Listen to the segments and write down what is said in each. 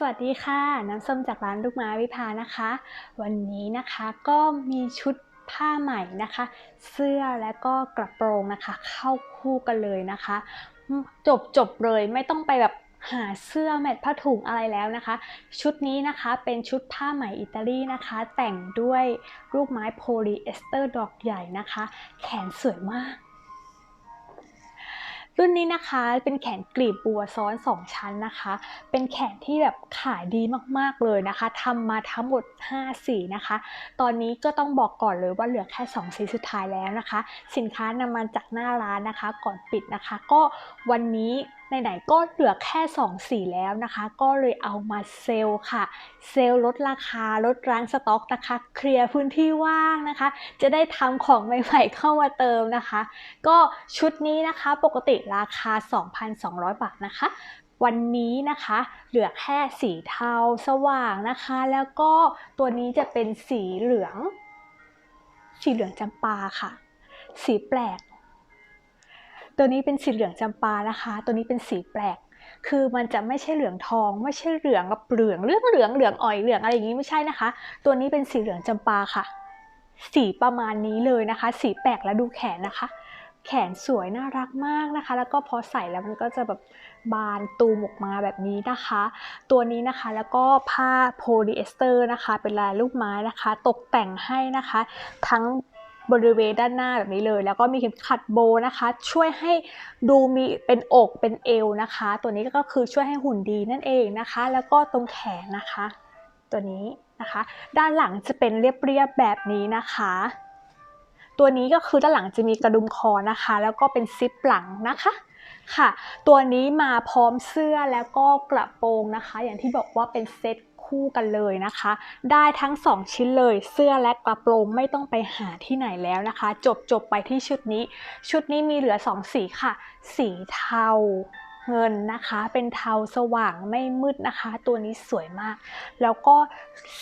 สวัสดีค่ะ น้ำส้มจากร้านลูกไม้วิภานะคะ วันนี้นะคะก็มีชุดผ้าใหม่นะคะ เสื้อและก็กระโปรงนะคะ เข้าคู่กันเลยนะคะ จบจบเลยไม่ต้องไปแบบหาเสื้อแมทผ้าถุงอะไรแล้วนะคะ ชุดนี้นะคะเป็นชุดผ้าไหมอิตาลีนะคะ แต่งด้วยรูปไม้โพลีเอสเตอร์ดอกใหญ่นะคะ แขนสวยมาก รุ่นนี้นะคะเป็นแขนกลีบบัวซ้อน 2 ชั้นนะคะ เป็นแขนที่แบบขายดีมากๆเลยนะคะทำมาทั้งหมด 5 สีนะคะ ตอนนี้ก็ต้องบอกก่อนเลยว่าเหลือแค่ 2 สีสุดท้ายแล้วนะคะ สินค้านำมาจากหน้าร้านนะคะ ก่อนปิดนะคะ ก็วันนี้ ไหนๆก็เหลือแค่ 2 สีแล้วนะคะ ก็เลยเอามาเซลล์ค่ะ เซลล์ลดราคาลดร้านสต็อกนะคะ เคลียร์พื้นที่ว่างนะคะ จะได้ทำของใหม่ๆเข้ามาเติมนะคะ ก็ชุดนี้นะคะปกติราคา 2,200 บาทนะคะ วันนี้นะคะเหลือแค่สีเทาสว่างนะคะ แล้วก็ตัวนี้จะเป็นสีเหลือง สีเหลืองจำปาค่ะ สีแปลก ตัวนี้เป็นสีเหลืองจำปานะคะ ตัวนี้เป็นสีแปลก คือมันจะไม่ใช่เหลืองทอง ไม่ใช่เหลืองกับเหลืองเหลืองเหลืองเหลืองอ่อยเหลืองอะไรอย่างนี้ไม่ใช่นะคะ ตัวนี้เป็นสีเหลืองจำปาค่ะ สีประมาณนี้เลยนะคะ สีแปลกแล้วดูแขนนะคะ แขนสวยน่ารักมากนะคะ แล้วก็พอใส่แล้วมันก็จะแบบบานตูมออกมาแบบนี้นะคะ ตัวนี้นะคะแล้วก็ผ้าโพลีเอสเตอร์นะคะ เป็นลายลูกไม้นะคะ ตกแต่งให้นะคะ ทั้ง บริเวณด้านหน้าแบบนี้เลย แล้วก็มีเข็มขัดโบนะคะ ช่วยให้ดูมีเป็นอกเป็นเอวนะคะ ตัวนี้ก็คือช่วยให้หุ่นดีนั่นเองนะคะ แล้วก็ตรงแขนนะคะ ตัวนี้นะคะ ด้านหลังจะเป็นเรียบๆแบบนี้นะคะตัวนี้ก็คือด้านหลังจะมีกระดุมคอนะคะ แล้วก็เป็นซิปหลังนะคะค่ะ ตัวนี้มาพร้อมเสื้อแล้วก็กระโปรงนะคะ อย่างที่บอกว่าเป็นเซต คู่กันเลยนะคะ ได้ทั้ง 2 ชิ้นเลย เสื้อและกระโปรงไม่ต้องไปหาที่ไหนแล้วนะคะ จบจบไปที่ชุดนี้ ชุดนี้มีเหลือ 2 สีค่ะ สีเทาเงินนะคะเป็นเทาสว่างไม่มืดนะคะ ตัวนี้สวยมาก แล้วก็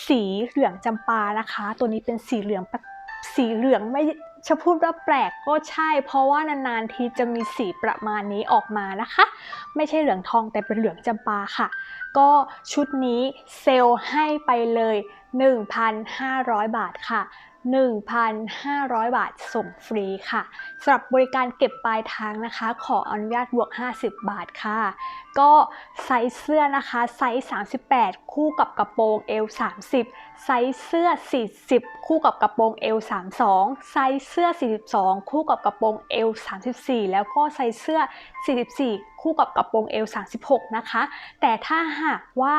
สีเหลืองจำปานะคะ ตัวนี้เป็นสีเหลืองสีเหลืองไม่ จะพูดว่าแปลกก็ใช่ เพราะว่านานๆทีจะมีสีประมาณนี้ออกมานะคะ ไม่ใช่เหลืองทองแต่เป็นเหลืองจำปาค่ะ ก็ชุดนี้เซลล์ให้ไปเลย 1,500 บาทค่ะ 1,500 บาทส่งฟรีค่ะสำหรับบริการเก็บปลายทางนะคะ ขออนุญาตบวก 50 บาทค่ะ ก็ไซส์เสื้อนะคะไซส์ 38 คู่กับกระโปรง L 30ไซส์เสื้อ 40 คู่กับกระโปรง L 32ไซส์เสื้อ 42 คู่กับกระโปรง L 34แล้วก็ไซส์เสื้อ 44 คู่กับกระโปรง L 36นะคะ แต่ถ้าหากว่า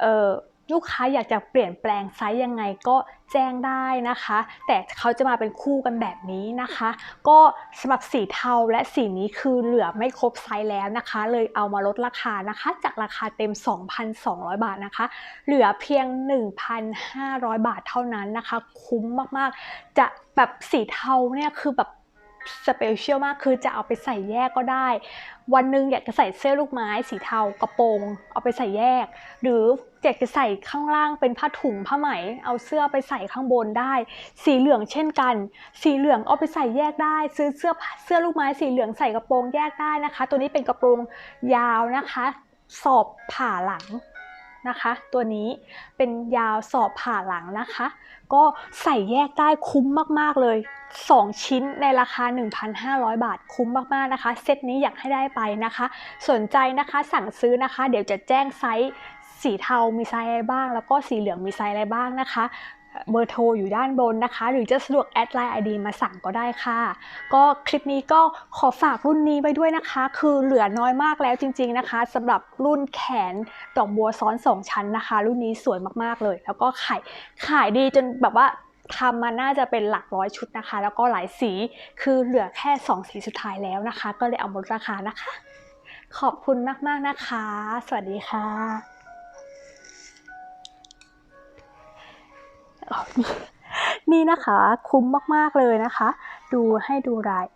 เออ ลูกค้าอยากจะเปลี่ยนแปลงไซส์ยังไงก็แจ้งได้นะคะ แต่เขาจะมาเป็นคู่กันแบบนี้นะคะ ก็สำหรับสีเทาและสีนี้คือเหลือไม่ครบไซส์แล้วนะคะ เลยเอามาลดราคานะคะ จากราคาเต็ม 2,200 บาทนะคะ เหลือเพียง 1,500 บาทเท่านั้นนะคะ คุ้มมากๆ จะแบบสีเทาเนี่ยคือแบบ สเปเชียลมากคือจะเอาไปใส่แยกก็ได้ วันหนึ่งอยากจะใส่เสื้อลูกไม้สีเทากระโปรง เอาไปใส่แยก หรืออยากจะใส่ข้างล่างเป็นผ้าถุงผ้าไหม เอาเสื้อไปใส่ข้างบนได้ สีเหลืองเช่นกัน สีเหลืองเอาไปใส่แยกได้ ซื้อเสื้อเสื้อลูกไม้สีเหลืองใส่กระโปรงแยกได้นะคะ ตัวนี้เป็นกระโปรงยาวนะคะ สอบผ่าหลัง นะคะ ตัวนี้เป็นยาวสอบผ่าหลังนะคะ ก็ใส่แยกได้คุ้มมาก ๆ เลย 2 ชิ้นในราคา 1,500 บาทคุ้มมาก ๆ นะคะ เซตนี้อยากให้ได้ไปนะคะ สนใจนะคะสั่งซื้อนะคะ เดี๋ยวจะแจ้งไซส์สีเทามีไซส์อะไรบ้าง แล้วก็สีเหลืองมีไซส์อะไรบ้างนะคะ เบอร์โทรอยู่ด้านบนนะคะ หรือจะสะดวกแอดไลน์ไอดีมาสั่งก็ได้ค่ะ ก็คลิปนี้ก็ขอฝากรุ่นนี้ไว้ด้วยนะคะ คือเหลือน้อยมากแล้วจริง ๆนะคะสำหรับรุ่นแขนดอกบัวซ้อน 2 ชั้นนะคะ รุ่นนี้สวยมากๆเลย แล้วก็ขายขายดีจนแบบว่าทำมาน่าจะเป็นหลักร้อยชุดนะคะ แล้วก็หลายสีคือเหลือแค่ 2 สีสุดท้ายแล้วนะคะ ก็เลยเอาลดราคานะคะ ขอบคุณมากๆนะคะ สวัสดีค่ะ นี่นะคะคุ้มมาก ๆ เลยนะคะ ดูให้ดูราย